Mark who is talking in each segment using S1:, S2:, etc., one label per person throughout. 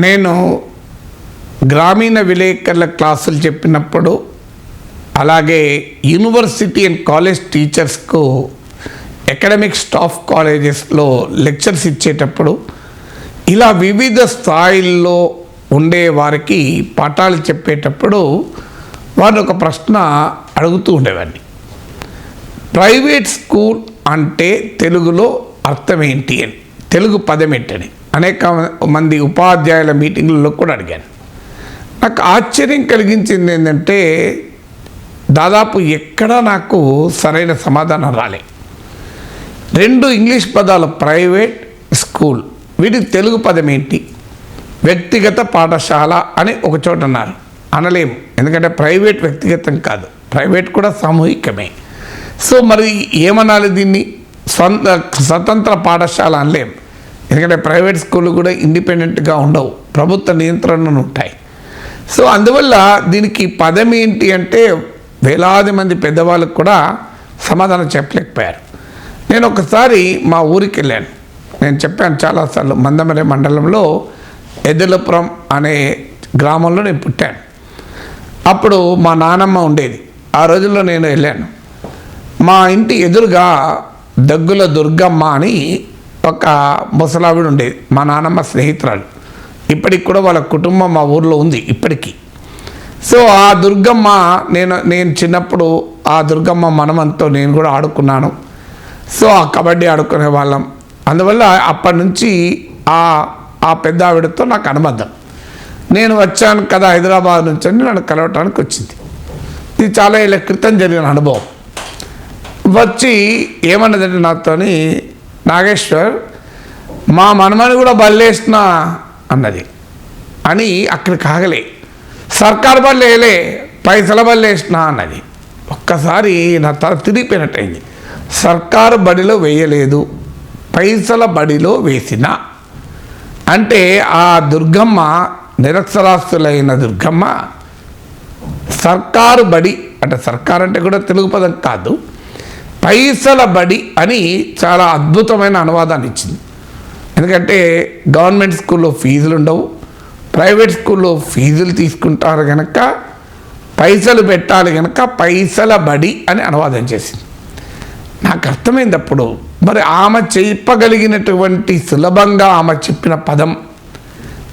S1: నేను గ్రామీణ విలేకరుల క్లాసులు చెప్పినప్పుడు అలాగే యూనివర్సిటీ అండ్ కాలేజ్ టీచర్స్కు అకాడమిక్ స్టాఫ్ కాలేజెస్లో లెక్చర్స్ ఇచ్చేటప్పుడు ఇలా వివిధ స్థాయిల్లో ఉండే వారికి పాఠాలు చెప్పేటప్పుడు వారు ఒక ప్రశ్న అడుగుతూ ఉండేవాడిని. ప్రైవేట్ స్కూల్ అంటే తెలుగులో అర్థం ఏంటి? అని. తెలుగు పదం ఏంటని. అనేక మంది ఉపాధ్యాయుల మీటింగ్లలో కూడా అడిగాను. నాకు ఆశ్చర్యం కలిగించింది ఏంటంటే దాదాపు ఎక్కడా నాకు సరైన సమాధానం రాలే. రెండు ఇంగ్లీష్ పదాలు ప్రైవేట్ స్కూల్. వీటికి తెలుగు పదం ఏంటి? వ్యక్తిగత పాఠశాల అని ఒక చోట అన్నారు. అనలేము. ఎందుకంటే ప్రైవేట్ వ్యక్తిగతం కాదు. ప్రైవేట్ కూడా సామూహికమే. సో మరి ఏమనాలి దీన్ని? స్వంత స్వతంత్ర పాఠశాల అనలేం. ఎందుకంటే ప్రైవేట్ స్కూళ్ళు కూడా ఇండిపెండెంట్గా ఉండవు. ప్రభుత్వ నియంత్రణలు ఉంటాయి. సో అందువల్ల దీనికి పదం ఏంటి అంటే వేలాది మంది పెద్దవాళ్ళకు కూడా సమాధానం చెప్పలేకపోయారు. నేను ఒకసారి మా ఊరికి వెళ్ళాను నేను చెప్పాను చాలాసార్లు మందమరే మండలంలో ఎద్దులపురం అనే గ్రామంలో నేను పుట్టాను. అప్పుడు మా నానమ్మ ఉండేది. ఆ రోజుల్లో నేను వెళ్ళాను. మా ఇంటి ఎదురుగా దగ్గుల దుర్గమ్మ అని ఒక ముసలావిడ ఉండేది మా నానమ్మ స్నేహితురాలు. ఇప్పటికి కూడా వాళ్ళ కుటుంబం మా ఊర్లో ఉంది ఇప్పటికీ. సో ఆ దుర్గమ్మ నేను నేను చిన్నప్పుడు ఆ దుర్గమ్మ మనమంతో నేను కూడా ఆడుకున్నాను. సో ఆ కబడ్డీ ఆడుకునే వాళ్ళం. అందువల్ల అప్పటి నుంచి ఆ ఆ పెద్ద ఆవిడతో నాకు అనుబంధం. నేను వచ్చాను కదా హైదరాబాద్ నుంచి అని నన్ను కలవటానికి వచ్చింది. ఇది చాలా ఏళ్ళ క్రితం జరిగిన అనుభవం. వచ్చి ఏమన్నదంటే నాతోని నాగేశ్వర్ మా మనమని కూడా బల్లేసిన అన్నది. అని అక్కడ కాగలే. సర్కార్ బళ్ళు వేయలే పైసల బళ్ళు వేసిన అన్నది. ఒక్కసారి నా తల తిరిగిపోయినట్టయింది. సర్కారు బడిలో వేయలేదు పైసల బడిలో వేసిన అంటే ఆ దుర్గమ్మ నిరక్షరాస్తులైన దుర్గమ్మ సర్కారు బడి అంటే సర్కారు అంటే కూడా తెలుగు పదం కాదు. పైసల బడి అని చాలా అద్భుతమైన అనువాదాన్ని ఇచ్చింది. ఎందుకంటే గవర్నమెంట్ స్కూల్లో ఫీజులు ఉండవు. ప్రైవేట్ స్కూల్లో ఫీజులు తీసుకుంటారు కనుక పైసలు పెట్టాలి కనుక పైసల బడి అని అనువాదం చేసింది. నాకు అర్థమైంది అప్పుడు మరి ఆమె చెప్పగలిగినటువంటి సులభంగా ఆమె చెప్పిన పదం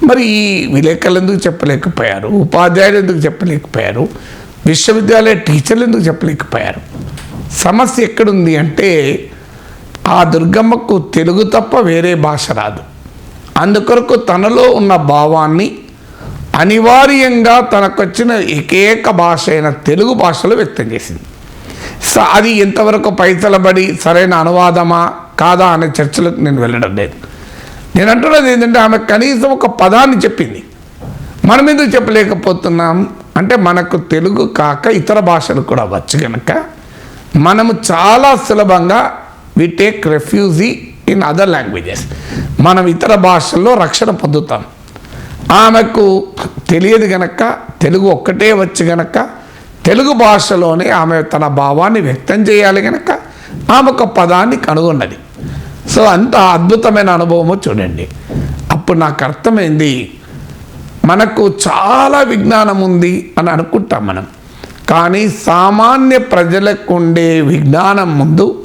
S1: మరి ఈ విలేకరులు ఎందుకు చెప్పలేకపోయారు? ఉపాధ్యాయులు ఎందుకు చెప్పలేకపోయారు? విశ్వవిద్యాలయ టీచర్లు ఎందుకు చెప్పలేకపోయారు? సమస్య ఎక్కడుంది అంటే ఆ దుర్గమ్మకు తెలుగు తప్ప వేరే భాష రాదు. అందుకొరకు తనలో ఉన్న భావాన్ని అనివార్యంగా తనకొచ్చిన ఏకైక భాష అయిన తెలుగు భాషలో వ్యక్తం చేసింది. సో అది ఎంతవరకు పైసలబడి సరైన అనువాదమా కాదా అనే చర్చలకు నేను వెళ్ళడం లేదు. నేను అంటున్నది ఏంటంటే ఆమె కనీసం ఒక పదాన్ని చెప్పింది. మనం ఎందుకు చెప్పలేకపోతున్నాం? అంటే మనకు తెలుగు కాక ఇతర భాషలు కూడా వచ్చు కనుక మనము చాలా సులభంగా we take refugee in other languages మనం ఇతర భాషల్లో రక్షణ పొందుతాం. ఆమెకు తెలియదు గనక తెలుగు ఒక్కటే వచ్చి గనక తెలుగు భాషలోనే ఆమె తన భావాన్ని వ్యక్తం చేయాలి గనక ఆమె ఒక పదాన్ని కనుగొన్నది. సో అంత అద్భుతమైన అనుభవము చూడండి. అప్పుడు నాకు అర్థమైంది మనకు చాలా విజ్ఞానం ఉంది అని అనుకుంటాం మనం. కానీ సామాన్య ప్రజలకు ఉండే విజ్ఞానం ముందు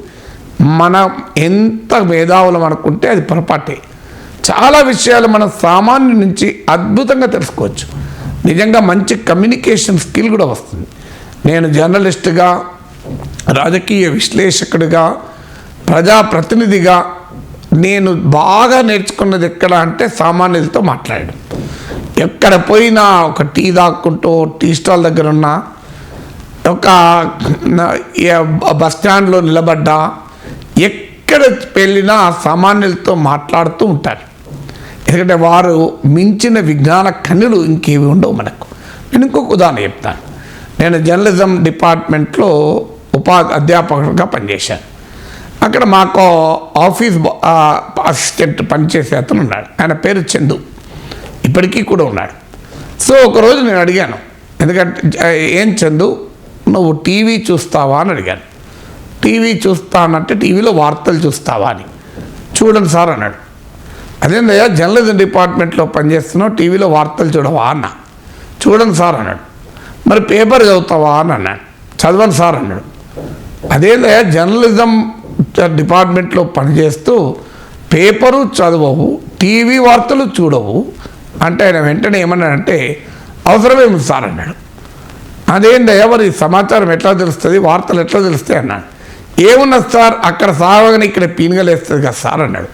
S1: మనం ఎంత మేధావులం అనుకుంటే అది పొరపాటే. చాలా విషయాలు మనం సామాన్య నుంచి అద్భుతంగా తెలుసుకోవచ్చు. నిజంగా మంచి కమ్యూనికేషన్ స్కిల్ కూడా వస్తుంది. నేను జర్నలిస్ట్గా రాజకీయ విశ్లేషకుడిగా ప్రజాప్రతినిధిగా నేను బాగా నేర్చుకున్నది ఎక్కడ అంటే సామాన్యులతో మాట్లాడడం. ఎక్కడ పోయినా ఒక టీ దాక్కుంటూ టీ స్టాల్ దగ్గర ఉన్నా ఒక బస్ స్టాండ్లో నిలబడ్డా ఎక్కడ వెళ్ళినా సామాన్యులతో మాట్లాడుతూ ఉంటారు. ఎందుకంటే వారు మించిన విజ్ఞాన కన్నులు ఇంకేవి ఉండవు మనకు. నేను ఇంకొక ఉదాహరణ చెప్తాను. నేను జర్నలిజం డిపార్ట్మెంట్లో ఉపా అధ్యాపకుడిగా పనిచేశాను. అక్కడ మాకు ఆఫీస్ అసిస్టెంట్ పనిచేసే అతను ఉన్నాడు. ఆయన పేరు చందు. ఇప్పటికీ కూడా ఉన్నాడు. సో ఒకరోజు నేను అడిగాను ఎందుకంటే ఏం చందు? నువ్వు టీవీ చూస్తావా అని అడిగాను. టీవీ చూస్తానంటే టీవీలో వార్తలు చూస్తావా అని. చూడండి సార్ అన్నాడు. అదేందయ్యా జర్నలిజం డిపార్ట్మెంట్లో పనిచేస్తున్నావు టీవీలో వార్తలు చూడవా అన్న. చూడండి సార్ అన్నాడు. మరి పేపర్ చదువుతావా అని అన్నాడు చదవను సార్ అన్నాడు. అదేందయ్యా జర్నలిజం డిపార్ట్మెంట్లో పనిచేస్తూ పేపరు చదవవు టీవీ వార్తలు చూడవు అంటే ఆయన వెంటనే ఏమన్నాడంటే అవసరమేమి సార్ అన్నాడు. అదేందయ్యా మరి సమాచారం ఎట్లా తెలుస్తుంది? వార్తలు ఎట్లా తెలుస్తాయి అన్నాడు. ఏమున్నది సార్ అక్కడ సాగని ఇక్కడ పీనుగలేస్తుంది కదా సార్ అన్నాడు.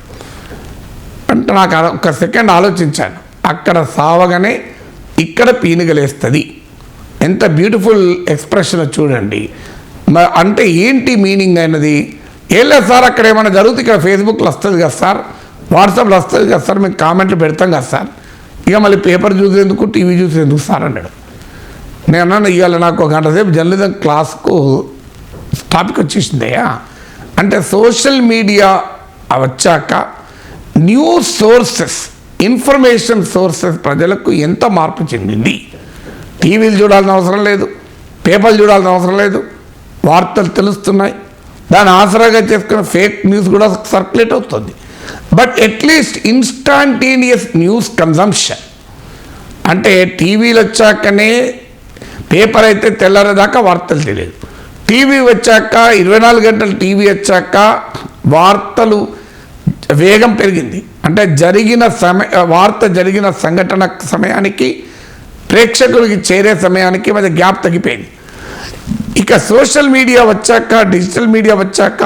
S1: అంటే నాకు ఒక సెకండ్ ఆలోచించాను. అక్కడ సావగానే ఇక్కడ పీనుగలేస్తుంది. ఎంత బ్యూటిఫుల్ ఎక్స్ప్రెషన్ చూడండి. అంటే ఏంటి మీనింగ్ అయినది? ఏం సార్ అక్కడ ఏమైనా జరుగుతుంది ఇక్కడ ఫేస్బుక్లో వస్తుంది కదా సార్ వాట్సాప్లో వస్తుంది కదా సార్ మేము కామెంట్లు పెడతాం కదా సార్. ఇక మళ్ళీ పేపర్ చూసేందుకు టీవీ చూసేందుకు సార్ అన్నాడు. నేను అన్నాను ఇవాళ నాకు ఒక గంట సేపు జర్నలిజం క్లాస్కు టాపిక్ వచ్చేసిందయ్యా. అంటే సోషల్ మీడియా వచ్చాక న్యూస్ సోర్సెస్ ఇన్ఫర్మేషన్ సోర్సెస్ ప్రజలకు ఎంత మార్పు చెందింది? టీవీలు చూడాల్సిన అవసరం లేదు పేపర్లు చూడాల్సిన అవసరం లేదు వార్తలు తెలుస్తున్నాయి. దాని ఆసరాగా చేసుకున్న ఫేక్ న్యూస్ కూడా సర్క్యులేట్ అవుతుంది. But at least instantaneous news consumption అంటే టీవీలు వచ్చాకనే పేపర్ అయితే తెల్లారేదాకా వార్తలు తెలియదు. టీవీ వచ్చాక ఇరవై నాలుగు గంటలు టీవీ వచ్చాక వార్తలు వేగం పెరిగింది. అంటే జరిగిన సమయ వార్త జరిగిన సంఘటన సమయానికి ప్రేక్షకులకి చేరే సమయానికి మధ్య గ్యాప్ తగ్గిపోయింది. ఇక సోషల్ మీడియా వచ్చాక డిజిటల్ మీడియా వచ్చాక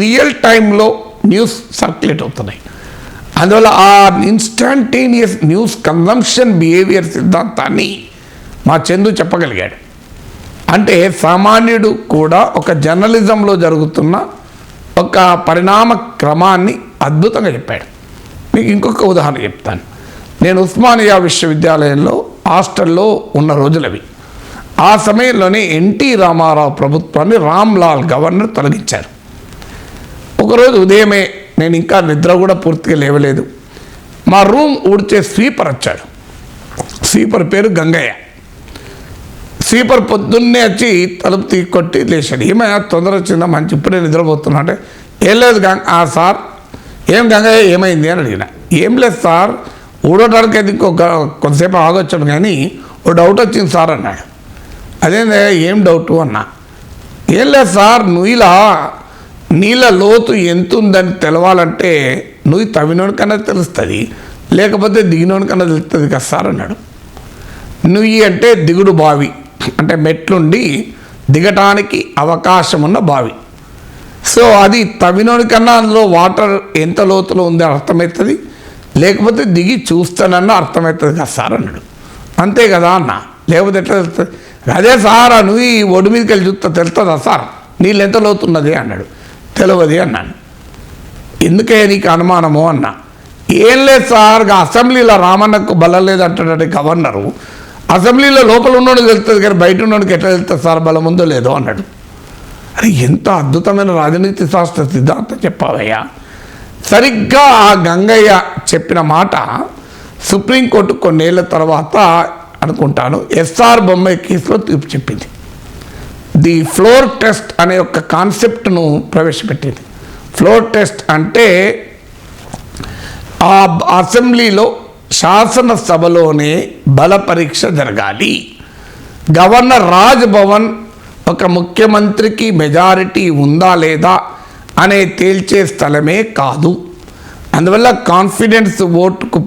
S1: రియల్ టైంలో న్యూస్ సర్క్యులేట్ అవుతున్నాయి. అందువల్ల ఆ ఇన్స్టంటేనియస్ న్యూస్ కన్జంప్షన్ బిహేవియర్ సిద్ధాంతాన్ని మా చందు చెప్పగలిగాడు. అంటే సామాన్యుడు కూడా ఒక జర్నలిజంలో జరుగుతున్న ఒక పరిణామ క్రమాన్ని అద్భుతంగా చెప్పాడు. మీకు ఇంకొక ఉదాహరణ చెప్తాను. నేను ఉస్మానియా విశ్వవిద్యాలయంలో హాస్టల్లో ఉన్న రోజులవి. ఆ సమయంలోనే ఎన్టీ రామారావు ప్రభుత్వాన్ని రామ్లాల్ గవర్నర్ తొలగించారు. ఒకరోజు ఉదయమే నేను ఇంకా నిద్ర కూడా పూర్తిగా లేవలేదు. మా రూమ్ ఊడ్చే స్వీపర్ వచ్చాడు. స్వీపర్ పేరు గంగయ్య. స్లీపర్ పొద్దున్నే వచ్చి తలుపు తీ లేచాడు. ఏమైనా తొందర వచ్చిందా? మంచి ఇప్పుడే నిద్రపోతున్నా అంటే ఏం లేదు గంగ. ఆ సార్ ఏం గంగయ్య ఏమైంది అని అడిగిన. ఏం లేదు సార్ ఊడటానికి అయితే ఇంకొక కొంతసేపు ఆగొచ్చాను కానీ ఓ డౌట్ వచ్చింది సార్ అన్నాడు. అదేందే ఏం డౌట్ అన్నా. ఏం లేదు సార్ నుయ్యిలా నీళ్ళ లోతు ఎంత ఉందని తెలవాలంటే నువ్వు తవ్వినోడికన్నా తెలుస్తుంది లేకపోతే దిగినోడికన్నా తెలుస్తుంది కదా సార్ అన్నాడు. నుయ్యి అంటే దిగుడు బావి. అంటే మెట్లుండి దిగటానికి అవకాశం ఉన్న బావి. సో అది తవ్వినోడికన్నా అందులో వాటర్ ఎంత లోతులో ఉంది అర్థమవుతుంది? లేకపోతే దిగి చూస్తానన్నా అర్థమవుతుంది కదా సార్ అన్నాడు. అంతే కదా అన్న. లేకపోతే ఎట్లా తెలుస్తుంది? అదే సార్ నువ్వు ఈ ఒడి మీదకి వెళ్ళి చూస్తా తెలుస్తుందా సార్? నీళ్ళు ఎంత లోతున్నది అన్నాడు. తెలియదు అన్నాను. ఎందుకే నీకు అనుమానము అన్న. ఏం లేదు సార్ అసెంబ్లీలో రామన్నకు బలం లేదు గవర్నరు. అసెంబ్లీలో లోపల ఉన్నోడికి తెలుస్తుంది కానీ బయట ఉన్నోడికి ఎట్లా తెలుస్తుంది? సార్ బలం ఉందో లేదో అన్నాడు. అరే ఎంత అద్భుతమైన రాజనీతి శాస్త్ర సిద్ధాంతం చెప్పావయ్యా సరిగ్గా ఆ గంగయ్య చెప్పిన మాట సుప్రీంకోర్టు కొన్నేళ్ళ తర్వాత అనుకుంటాను. ఎస్ఆర్ బొమ్మాయి కేసులో తీర్పు చెప్పింది. ది ఫ్లోర్ టెస్ట్ అనే ఒక కాన్సెప్ట్ను ప్రవేశపెట్టింది. ఫ్లోర్ టెస్ట్ అంటే ఆ అసెంబ్లీలో శాసనసభలోనే బల పరీక్ష జరగాలి. గవర్నర్ రాజ్భవన్ ఒక ముఖ్యమంత్రికి మెజారిటీ ఉందా లేదా అనే తేల్చే స్థలమే కాదు. అందువల్ల కాన్ఫిడెన్స్ ఓటుకు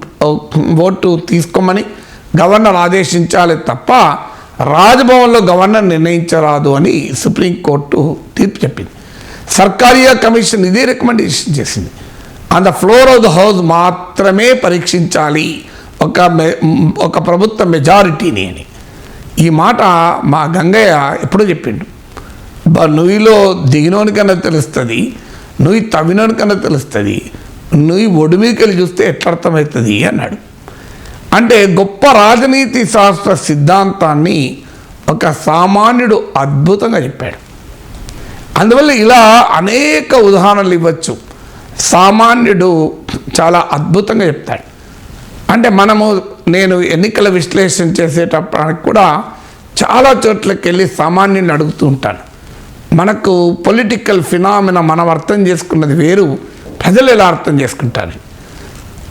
S1: ఓటు తీసుకోమని గవర్నర్ ఆదేశించాలి తప్ప రాజ్భవన్లో గవర్నర్ నిర్ణయించరాదు అని సుప్రీంకోర్టు తీర్పు చెప్పింది. సర్కారియా కమిషన్ ఇదే రికమెండేషన్ చేసింది. And the floor of the house మాత్రమే పరీక్షించాలి. ఒక మె- ఒక ప్రభుత్వ మెజారిటీని అని. ఈ మాట మా గంగయ్య ఎప్పుడో చెప్పిండు. నుయ్యిలో దిగినోనికన్నా తెలుస్తుంది నువ్వు తవ్వినోనికన్నా తెలుస్తుంది నువ్వు ఒడి వెళ్ళి చూస్తే ఎట్లా అర్థమవుతుంది అన్నాడు. అంటే గొప్ప రాజనీతి శాస్త్ర సిద్ధాంతాన్ని ఒక సామాన్యుడు అద్భుతంగా చెప్పాడు. అందువల్ల ఇలా అనేక ఉదాహరణలు ఇవ్వచ్చు. సామాన్యుడు చాలా అద్భుతంగా చెప్తాడు. అంటే మనము నేను ఎన్నికల విశ్లేషణ చేసేటప్పటికి కూడా చాలా చోట్లకి వెళ్ళి సామాన్యుని అడుగుతూ ఉంటాను మనకు పొలిటికల్ ఫినామినా మనం అర్థం చేసుకున్నది వేరు ప్రజలు ఎలా అర్థం చేసుకుంటారు?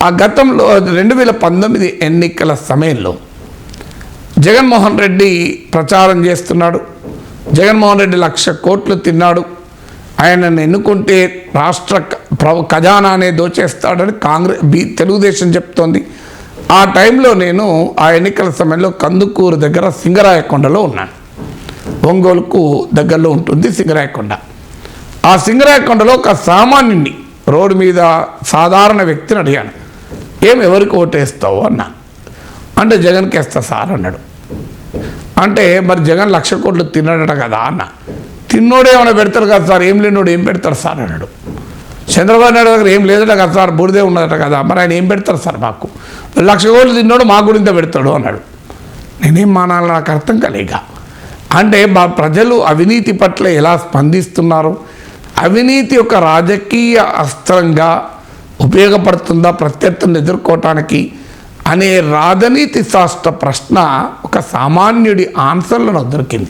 S1: ఆ గతంలో రెండు వేల పంతొమ్మిది ఎన్నికల సమయంలో జగన్మోహన్ రెడ్డి ప్రచారం చేస్తున్నాడు. జగన్మోహన్ రెడ్డి లక్ష కోట్లు తిన్నాడు. ఆయనను ఎన్నుకుంటే రాష్ట్ర ప్రభు ఖజానానే దోచేస్తాడని కాంగ్రెస్ బి తెలుగుదేశం చెప్తోంది. ఆ టైంలో నేను ఆ ఎన్నికల సమయంలో కందుకూరు దగ్గర సింగరాయకొండలో ఉన్నాను. ఒంగోలుకు దగ్గరలో ఉంటుంది సింగరాయకొండ. ఆ సింగరాయకొండలో ఒక సామాన్యుడిని రోడ్డు మీద సాధారణ వ్యక్తిని అడిగాను. ఏం ఎవరికి ఓటేస్తావు? అన్నా అంటే జగన్కి వేస్తా సార్ అన్నాడు. అంటే మరి జగన్ లక్ష కోట్లు తిన్నాడట కదా అన్న. తిన్నోడు ఏమైనా పెడతారు కదా సార్? ఏం లేనోడు ఏం పెడతారు సార్? అన్నాడు. చంద్రబాబు నాయుడు దగ్గర ఏం లేదట కదా సార్ బూడిదే ఉన్నదట కదా. మరి ఆయన ఏం పెడతారు సార్ మాకు? లక్ష కోట్లు తిన్నాడు మా గురింత పెడతాడు అన్నాడు. నేనేం మానాలి? నాకు అర్థం కలేక అంటే మా ప్రజలు అవినీతి పట్ల ఎలా స్పందిస్తున్నారు? అవినీతి ఒక రాజకీయ అస్త్రంగా ఉపయోగపడుతుందా ప్రత్యర్థులను ఎదుర్కోవటానికి అనే రాజనీతి శాస్త్ర ప్రశ్న ఒక సామాన్యుడి ఆన్సర్లో నాకు దొరికింది.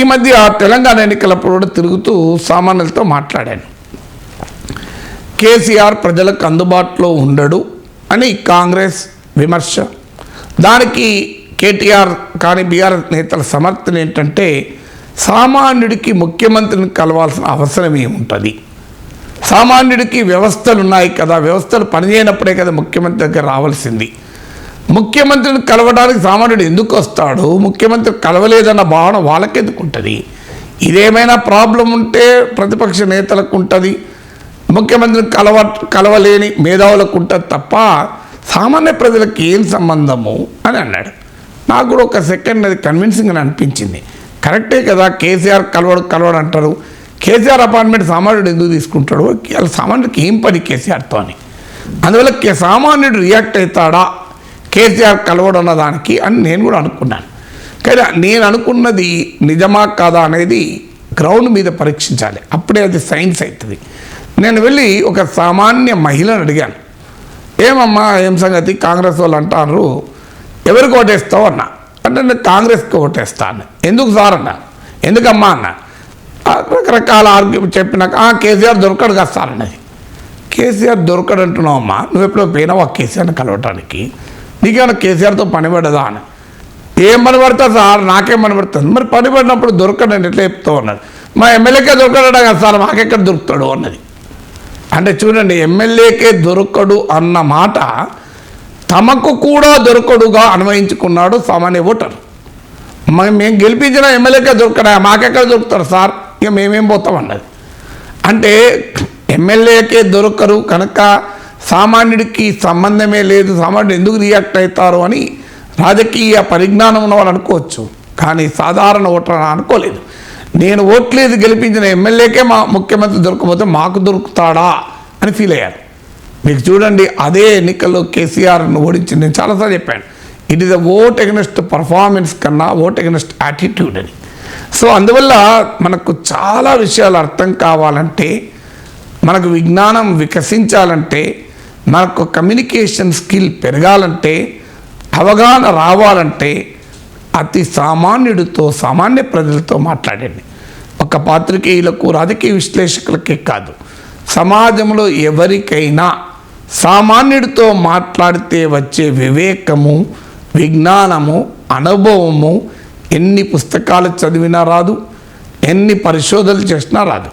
S1: ఈ మధ్య తెలంగాణ ఎన్నికలప్పుడు కూడా తిరుగుతూ సామాన్యులతో మాట్లాడాను. కేసీఆర్ ప్రజలకు అందుబాటులో ఉండడు అని కాంగ్రెస్ విమర్శ. దానికి కేటీఆర్ కానీ బీఆర్ఎస్ నేతల సమర్థన ఏంటంటే సామాన్యుడికి ముఖ్యమంత్రిని కలవాల్సిన అవసరం ఏముంటుంది? సామాన్యుడికి వ్యవస్థలు ఉన్నాయి కదా వ్యవస్థలు పనిచేయనప్పుడే కదా ముఖ్యమంత్రి దగ్గర రావాల్సింది. ముఖ్యమంత్రిని కలవడానికి సామాన్యుడు ఎందుకు వస్తాడు? ముఖ్యమంత్రి కలవలేదన్న భావన వాళ్ళకెందుకు ఉంటుంది? ఇదేమైనా ప్రాబ్లం ఉంటే ప్రతిపక్ష నేతలకు ఉంటుంది? ముఖ్యమంత్రిని కలవ కలవలేని మేధావులకు ఉంటుంది తప్ప సామాన్య ప్రజలకు ఏం సంబంధము అని అన్నాడు. నాకు కూడా ఒక సెకండ్ అది కన్విన్సింగ్ అని అనిపించింది. కరెక్టే కదా కేసీఆర్ కలవడు కలవడు అంటారు. కేసీఆర్ అపాయింట్మెంట్ సామాన్యుడు ఎందుకు తీసుకుంటాడు? వాళ్ళ సామాన్యుడికి ఏం పని కేసీఆర్తో అని. అందువల్ల కే- సామాన్యుడు రియాక్ట్ అవుతాడా? కేసీఆర్ కలవడం అన్నదానికి అని నేను కూడా అనుకున్నాను. కానీ నేను అనుకున్నది నిజమా కాదా అనేది గ్రౌండ్ మీద పరీక్షించాలి. అప్పుడే అది సైన్స్ అవుతుంది. నేను వెళ్ళి ఒక సామాన్య మహిళను అడిగాను. ఏమమ్మా ఏం సంగతి? కాంగ్రెస్ వాళ్ళు అంటారు ఎవరికి ఓటేస్తావు? అన్న. అంటే నేను కాంగ్రెస్కి ఓటేస్తా అన్న ఎందుకు సార్? అన్న. ఎందుకమ్మా? అన్న. రకరకాల ఆర్గ్యూ చెప్పినాక "ఆ, కేసీఆర్ దొరకడు కదా సార్ అన్నది. కేసీఆర్ దొరకడు అంటున్నావు అమ్మా నువ్వు ఎప్పుడో పోయినావా కేసీఆర్ని కలవటానికి? నీకేమైనా కేసీఆర్తో పని పడదా? అని ఏం పని పడతా సార్? నాకేం పని పడుతుంది మరి పని పడినప్పుడు దొరకడండి ఎట్లా చెప్తావు? అన్నది. మా ఎమ్మెల్యేకే దొరకడా కదా సార్ మాకెక్కడ దొరుకుతాడు? అన్నది. అంటే చూడండి ఎమ్మెల్యేకే దొరకడు అన్న మాట తమకు కూడా దొరకడుగా అన్వయించుకున్నాడు సామాన్య ఓటర్. మేము గెలిపించిన ఎమ్మెల్యేకే దొరకడా? మాకెక్కడ దొరుకుతారు సార్? ఇక మేమేం పోతామన్నది. అంటే ఎమ్మెల్యేకే దొరకరు కనుక సామాన్యుడికి సంబంధమే లేదు సామాన్యుడు ఎందుకు రియాక్ట్ అవుతారు అని రాజకీయ పరిజ్ఞానం ఉన్న వాళ్ళు అనుకోవచ్చు. కానీ సాధారణ ఓటర్ అనుకోలేదు. నేను ఓట్లేదు గెలిపించిన ఎమ్మెల్యేకే మా ముఖ్యమంత్రి దొరకకపోతే మాకు దొరుకుతాడా అని ఫీల్ అయ్యారు. మీకు చూడండి అదే ఎన్నికల్లో కేసీఆర్ను ఓడించింది. నేను చాలాసార్లు చెప్పాను it is a vote against performance కన్నా ఓట్ అగెనిస్ట్ యాటిట్యూడ్ అని. సో అందువల్ల మనకు చాలా విషయాలు అర్థం కావాలంటే మనకు విజ్ఞానం వికసించాలంటే మనకు కమ్యూనికేషన్ స్కిల్ పెరగాలంటే అవగాహన రావాలంటే అతి సామాన్యుడితో సామాన్య ప్రజలతో మాట్లాడండి. ఒక పాత్రికేయులకు రాజకీయ విశ్లేషకులకే కాదు సమాజంలో ఎవరికైనా సామాన్యుడితో మాట్లాడితే వచ్చే వివేకము విజ్ఞానము అనుభవము ఎన్ని పుస్తకాలు చదివినా రాదు ఎన్ని పరిశోధనలు చేసినా రాదు.